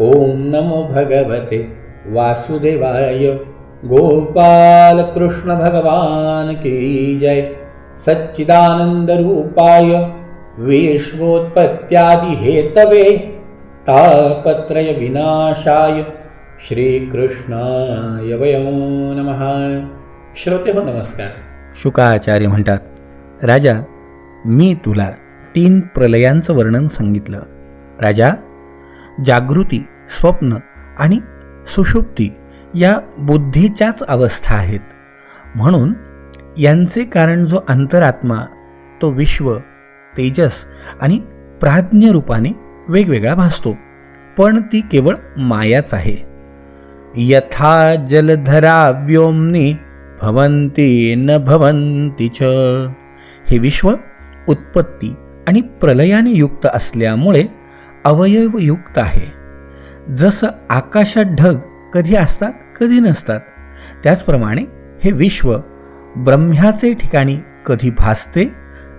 ओम नमो भगवते वासुदेवाय। गोपाल कृष्ण भगवान की जय। सच्चिदानंद रूपाय। विश्वोत्पत्त्यादि हेतवे तापत्रय विनाशाय। श्रीकृष्णाय वयं नमः। श्रोते हो नमस्कार। शुकाचार्य म्हणतात राजा मी तुला तीन प्रलयांचं वर्णन सांगितलं. राजा जागृती स्वप्न आणि सुषुप्ती या बुद्धीच्याच अवस्था आहेत. म्हणून यांचे कारण जो अंतरात्मा तो विश्व तेजस आणि प्राज्ञ रूपाने वेगवेगळा भासतो. पण ती केवळ मायाच आहे. यथा जलधरा व्योमनी भवंती न भवंती च. हे विश्व उत्पत्ती आणि प्रलयाने युक्त असल्यामुळे अवयवयुक्त आहे. जसं आकाशात ढग कधी असतात कधी नसतात त्याचप्रमाणे हे विश्व ब्रह्म्याचे ठिकाणी कधी भासते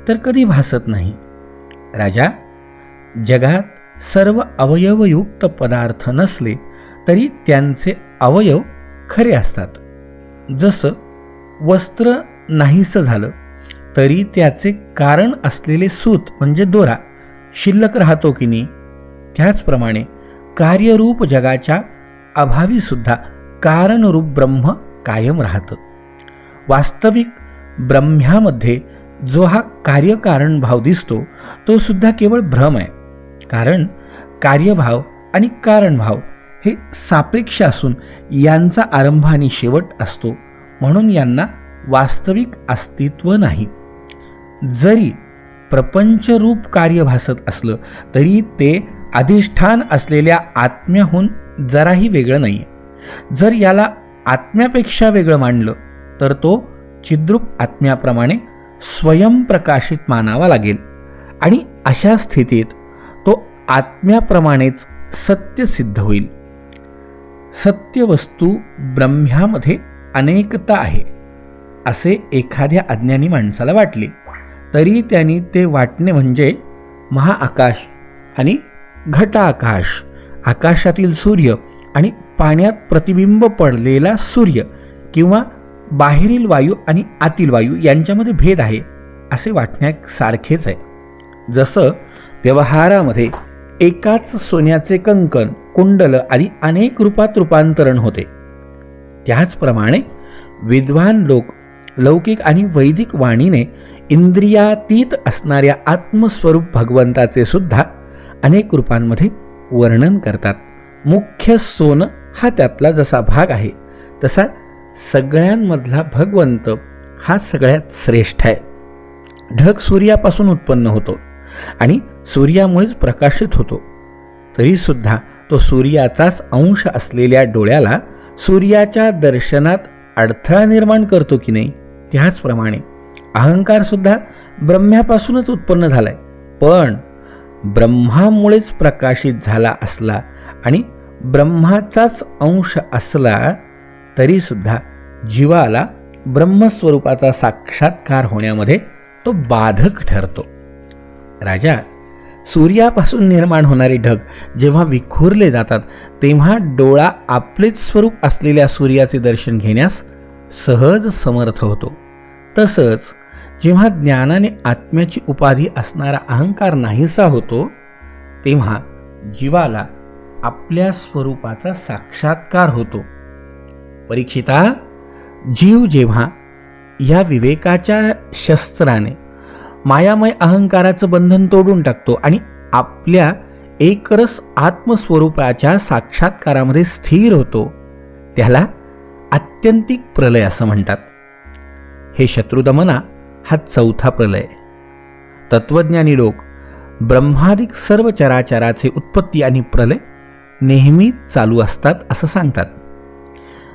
तर कधी भासत नाही. राजा जगात सर्व अवयवयुक्त पदार्थ नसले तरी त्यांचे अवयव खरे असतात. जसं वस्त्र नाहीसं झालं तरी त्याचे कारण असलेले सूत म्हणजे दोरा शिल्लक राहतो की नाही त्याचप्रमाणे कार्यरूप जगाच्या अभावीसुद्धा कारणरूप ब्रह्म कायम राहतं. वास्तविक ब्रह्म्यामध्ये जो हा कार्यकारण भाव दिसतो तो सुद्धा केवळ भ्रम आहे. कारण कार्यभाव आणि कारणभाव हे सापेक्ष असून यांचा आरंभ आणि शेवट असतो म्हणून यांना वास्तविक अस्तित्व नाही. जरी प्रपंचरूप कार्य भासत असलं तरी ते अधिष्ठान असलेल्या आत्म्याहून जराही वेगळं नाही जर याला आत्म्यापेक्षा वेगळं मानलं तर तो चिद्रूप आत्म्याप्रमाणे स्वयंप्रकाशित मानावा लागेल. आणि अशा स्थितीत तो आत्म्याप्रमाणेच सत्य सिद्ध होईल. सत्य वस्तू ब्रह्म्यामध्ये अनेकता आहे असे एखाद्या अज्ञानी माणसाला वाटले. तरी त्यांनी ते वाटणे म्हणजे महाआकाश आणि घटाकाश आकाशातील सूर्य आणि पाण्यात प्रतिबिंब पडलेला सूर्य किंवा बाहेरील वायू आणि आतील वायू यांच्यामध्ये भेद आहे असे वाटण्यासारखेच आहे. जसं व्यवहारामध्ये एकाच सोन्याचे कंकण कुंडल आदी अनेक रूपात रूपांतरण होते. त्याचप्रमाणे विद्वान लोक लौकिक आणि वैदिक वाणीने इंद्रियातीत असणाऱ्या आत्मस्वरूप भगवंताचे सुद्धा अनेक रूपांमध्ये वर्णन करतात. मुख्य सोनं हा त्यातला जसा भाग आहे तसा सगळ्यांमधला भगवंत हा सगळ्यात श्रेष्ठ आहे. ढग सूर्यापासून उत्पन्न होतो आणि सूर्यामुळेच प्रकाशित होतो. तरीसुद्धा तो सूर्याचाच अंश असलेल्या डोळ्याला सूर्याच्या दर्शनात अडथळा निर्माण करतो की नाही त्याचप्रमाणे अहंकारसुद्धा ब्रह्म्यापासूनच उत्पन्न झाला आहे पण ब्रह्मामुळेच प्रकाशित झाला असला आणि ब्रह्माचाच अंश असला तरीसुद्धा जीवाला ब्रह्मस्वरूपाचा साक्षात्कार होण्यामध्ये तो बाधक ठरतो. राजा सूर्यापासून निर्माण होणारे ढग जेव्हा विखुरले जातात तेव्हा डोळा आपलेच स्वरूप असलेल्या सूर्याचे दर्शन घेण्यास सहज समर्थ होतो. तसंच जेव्हा ज्ञानाने आत्म्याची उपाधी असणारा अहंकार नाहीसा होतो तेव्हा जीवाला आपल्या स्वरूपाचा साक्षात्कार होतो. परीक्षिता जीव जेव्हा या विवेकाच्या शस्त्राने मायामय अहंकाराचं बंधन तोडून टाकतो आणि आपल्या एकरस आत्मस्वरूपाच्या साक्षात्कारामध्ये स्थिर होतो त्याला आत्यंतिक प्रलय असं म्हणतात. हे शत्रुदमना हा चौथा प्रलय. तत्वज्ञानी लोक ब्रह्मादिक सर्व चराचराचे उत्पत्ती आणि प्रलय नेहमी चालू असतात असं सांगतात.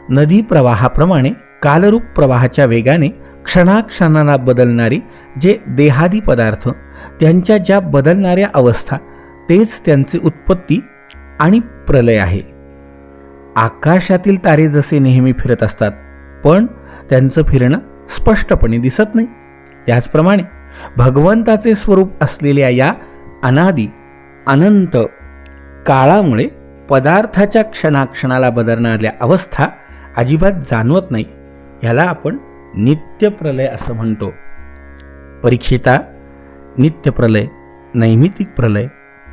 नदी प्रवाहाप्रमाणे कालरूप प्रवाहाच्या वेगाने क्षणाक्षणाला बदलणारी जे देहादी पदार्थ त्यांच्या ज्या बदलणाऱ्या अवस्था तेच त्यांचे उत्पत्ती आणि प्रलय आहे. आकाशातील तारे जसे नेहमी फिरत असतात पण त्यांचं फिरणं स्पष्टपणे दिसत नाही. त्याचप्रमाणे भगवंताचे स्वरूप असलेल्या या अनादी अनंत काळामुळे पदार्थाच्या क्षणाक्षणाला बदलणाऱ्या अवस्था अजिबात जाणवत नाही. ह्याला आपण नित्यप्रलय असं म्हणतो. परीक्षिता नित्यप्रलय नैमितिक प्रलय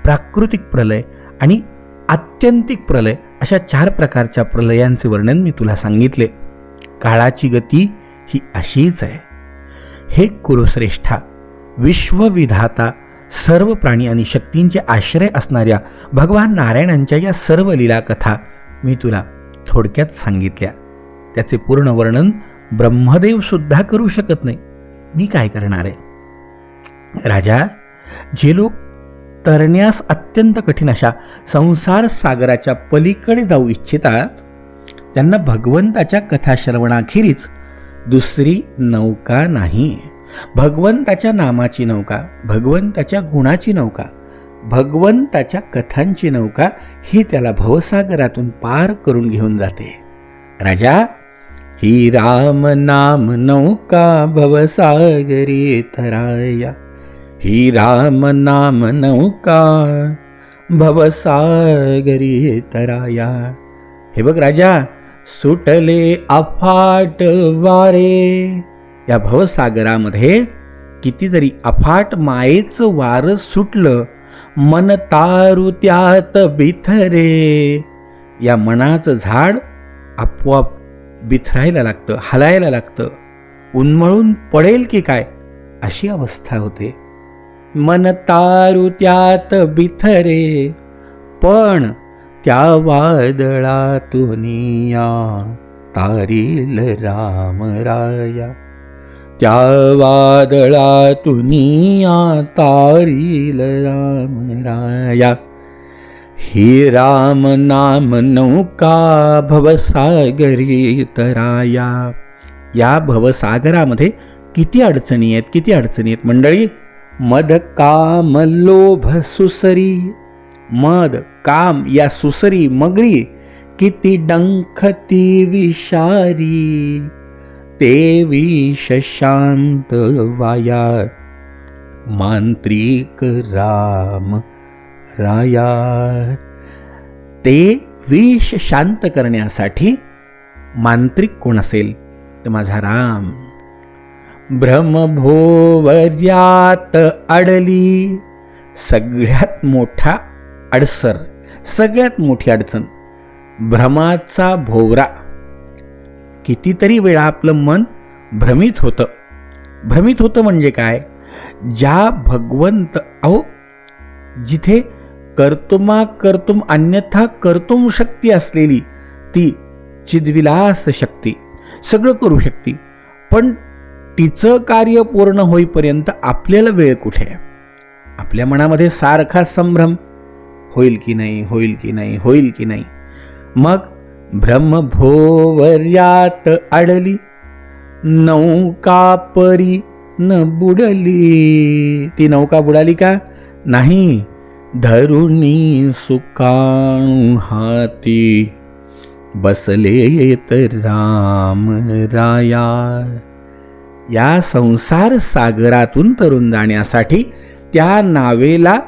प्राकृतिक प्रलय आणि आत्यंतिक प्रलय अशा चार प्रकारच्या प्रलयांचे वर्णन मी तुला सांगितले. काळाची गती ही अशीच आहे. हे कुरुश्रेष्ठा विश्वविधाता सर्व प्राणी आणि शक्तींचे आश्रय असणाऱ्या भगवान नारायणांच्या या सर्व लीला कथा मी तुला थोडक्यात सांगितल्या. त्याचे पूर्ण वर्णन ब्रह्मदेवसुद्धा करू शकत नाही. मी काय करणार आहे? राजा जे लोक तरण्यास अत्यंत कठीण अशा संसार सागराच्या पलीकडे जाऊ इच्छितात त्यांना भगवंताच्या कथाश्रवणाखेरीज दुसरी नौका नाही. भगवंताच्या नामाची नौका भगवंताच्या गुणाची नौका भगवंताच्या कथांची नौका ही त्याला भवसागरातून पार करून घेऊन जाते. राजा ही राम नाम नौका भवसागरी तराया ही राम नाम नौका भवसागरी तराया हे बघ राजा सुटले अफाट वारे. या भवसागरामध्ये कितीतरी अफाट मायेचं वारं सुटलं मन तारू त्यात बिथरे. या मनाचं झाड आपोआप बिथरायला लागतं हलायला लागतं. उन्मळून पडेल की काय? अशी अवस्था होते. मन तारू त्यात बिथरे. पण त्या वादळातून या तारील राम राया। त्या वादळातून या तारील राम राया। ही राम नाम नौका भवसागरी तराया या भवसागरामध्ये किती अडचणी आहेत किती अडचणी आहेत? मंडळी मद काम लोभ सुसरी मद काम या सुसरी मगरी किती डंखती विषारी. ते विष शांत वाया मांत्रिक राम राया ते विष शांत करण्यासाठी मांत्रिक कोण असेल? तर माझा राम. भ्रमभोवर्यात अडली. सगळ्यात मोठा अडसर सगळ्यात मोठी अडचण. भ्रमाचा भोवरा. कितीतरी वेळा आपलं मन भ्रमित होतं. भ्रमित होतं म्हणजे काय? ज्या भगवंत अहो जिथे कर्तुमा कर्तुम अन्यथा कर्तुम शक्ती असलेली ती चिद्विलास शक्ती. सगळं करू शकते. पण तिचं कार्य पूर्ण होईपर्यंत आपल्याला वेळ कुठे? आहे आपल्या मनामध्ये सारखा संभ्रम होईल की नाही होईल की नाही होईल की नाही. मग ब्रह्मभोवर्यात अडली नौका परी न बुडली. ती नौका बुडाली का? नाही. धरुणी सुकाणू हाती. बसले तर राम राया. या संसार सागरातून तरुण जाण्यासाठी त्या नावेला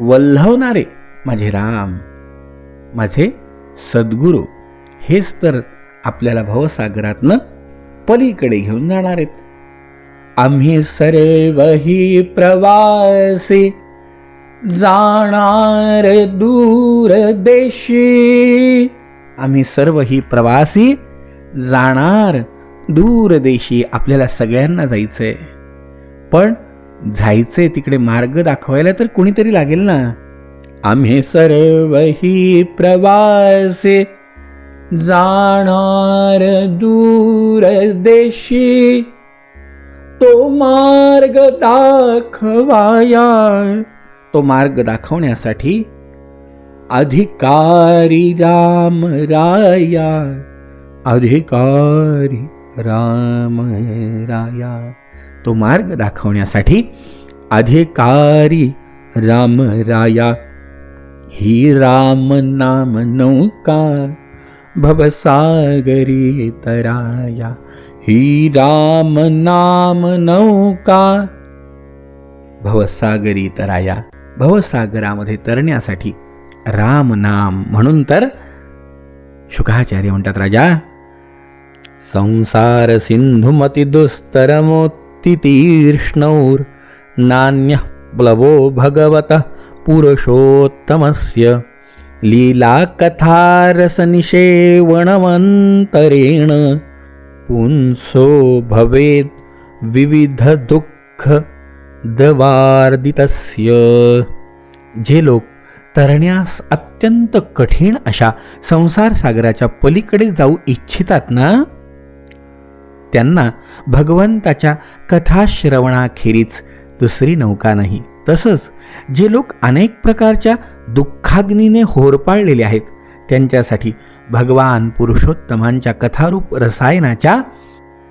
वल्हवणारे माझे राम माझे सद्गुरू हेच तर आपल्याला भवसागरातनं पलीकडे घेऊन जाणार आहेत. आम्ही सर्वही प्रवासी जाणार दूर देशी. आम्ही सर्व ही प्रवासी जाणार दूर देशी. आपल्याला सगळ्यांना जायचंय. पण जायचंय तिकडे मार्ग दाखवायला तर कुणीतरी लागेल ना? आम्ही सर्व ही प्रवासी जाणार दूर देशी तो मार्ग दाखवाया. तो मार्ग दाखवण्यासाठी अधिकारी राम राया. अधिकारी राम राया. तो मार्ग दाखवण्यासाठी अधिकारी राम राया. ही राम नाम नौका भवसागरी तराया। ही राम नाम नौका भवसागरी तराया। भवसागरामध्ये तरण्यासाठी राम नाम म्हणून तर शुकाचार्य म्हणतात राजा। संसार सिंधुमती दुस्तरमोत्ती तीर्ष्णौर नान्य प्लवो भगवतः पुरुषोत्तमस्य लीलाकथारसनिषेवणमन्तरेण पुंसो भवेत् विविध दुःख जे लोक तरण्यास अत्यंत कठीण अशा संसार सागराच्या पलीकडे जाऊ इच्छितात ना त्यांना भगवंताच्या कथाश्रवणाखेरीज दुसरी नौका नाही. तसंच जे लोक अनेक प्रकारच्या दुःखाग्नीने होरपाळलेले आहेत त्यांच्यासाठी भगवान पुरुषोत्तमांच्या कथारूप रसायनाच्या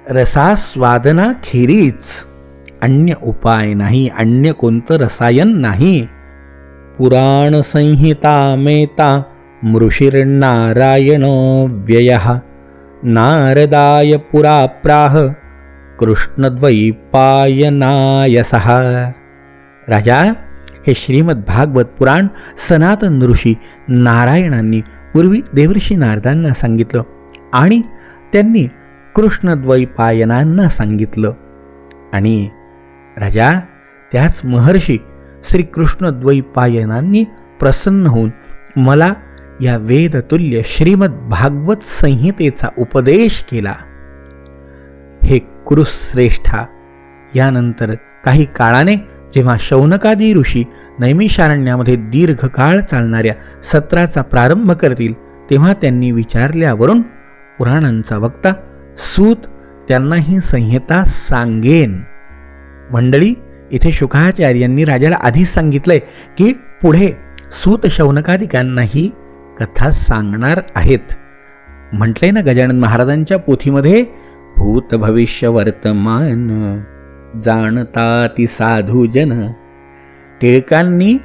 रसास्वादनाखेरीज अन्य उपाय नाही अन्य कोणतं रसायन नाही. पुराण संहिता मेता मृषिर्नारायण व्यय नारदाय पुरा प्राह कृष्णद्वैपायनायसः। राजा हे श्रीमद भागवत पुराण सनातन ऋषी नारायणांनी पूर्वी देवऋषी नारदांना सांगितलं आणि त्यांनी कृष्णद्वैपायनांना सांगितलं. आणि राजा त्याच महर्षी श्रीकृष्णद्वैपायनांनी प्रसन्न होऊन मला या वेदतुल्य श्रीमद भागवत संहितेचा उपदेश केला. हे कुरुश्रेष्ठा यानंतर काही काळाने जेव्हा शौनकादी ऋषी नैमिषारण्यामध्ये दीर्घकाळ चालणाऱ्या सत्राचा प्रारंभ करतील तेव्हा त्यांनी विचारल्यावरून पुराणांचा वक्ता सूत त्यांना ही संहिता सांगेन. मंडळी इथे शुकाचार्यांनी राजाला आधीच सांगितलंय की पुढे सूत शौनकादिकांना ही कथा सांगणार आहेत. म्हटलंय ना गजानन महाराजांच्या पोथीमध्ये भूत भविष्य वर्तमान जाणता ती साधू जन. टिळकांनी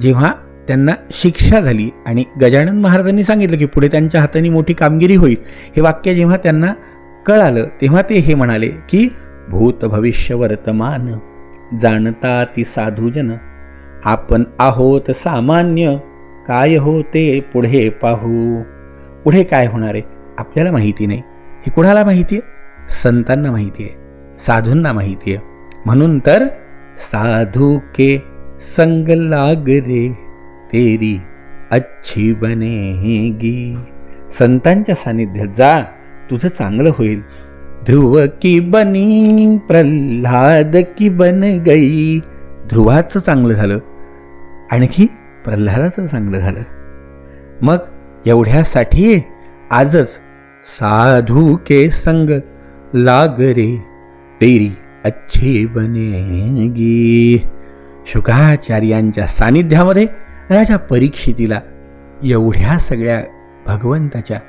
जेव्हा त्यांना शिक्षा झाली आणि गजानन महाराजांनी सांगितलं की पुढे त्यांच्या हाताने मोठी कामगिरी होईल हे वाक्य जेव्हा त्यांना कळालं तेव्हा ते हे म्हणाले की भूत भविष्य वर्तमान जाणता ती साधूजन आपण आहोत सामान्य काय होते पुढे पाहू. पुढे काय होणार आहे आपल्याला माहिती नाही. हे कुणाला माहिती आहे? संतांना माहिती आहे साधूंना माहिती आहे. म्हणून तर साधू के संग लाग रे तेरी अच्छी बनेगी. संतांच्या सानिध्यात जा तुझं चांगलं होईल. ध्रुव की बनी प्रल्हाद की बन गई. ध्रुवाचं चांगलं झालं आणखी प्रल्हादाचं चांगलं झालं. मग एवढ्यासाठी आजच साधू के संग लाग रे तेरी अच्छी बनेगी. शुकाचार्यांच्या सानिध्यामध्ये राजा परीक्षितीला एवढ्या सगळ्या भगवंताच्या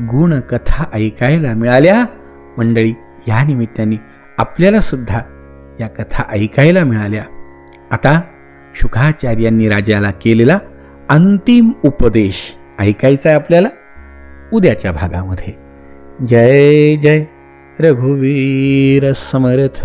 गुणकथा ऐकायला मिळाल्या. मंडळी या निमित्ताने आपल्याला सुद्धा या कथा ऐकायला मिळाल्या. आता शुकाचार्यांनी राजाला केलेला अंतिम उपदेश ऐकायचा आहे आपल्याला. उद्याच्या भागामध्ये. जय जय. रघुवीर समर्थ।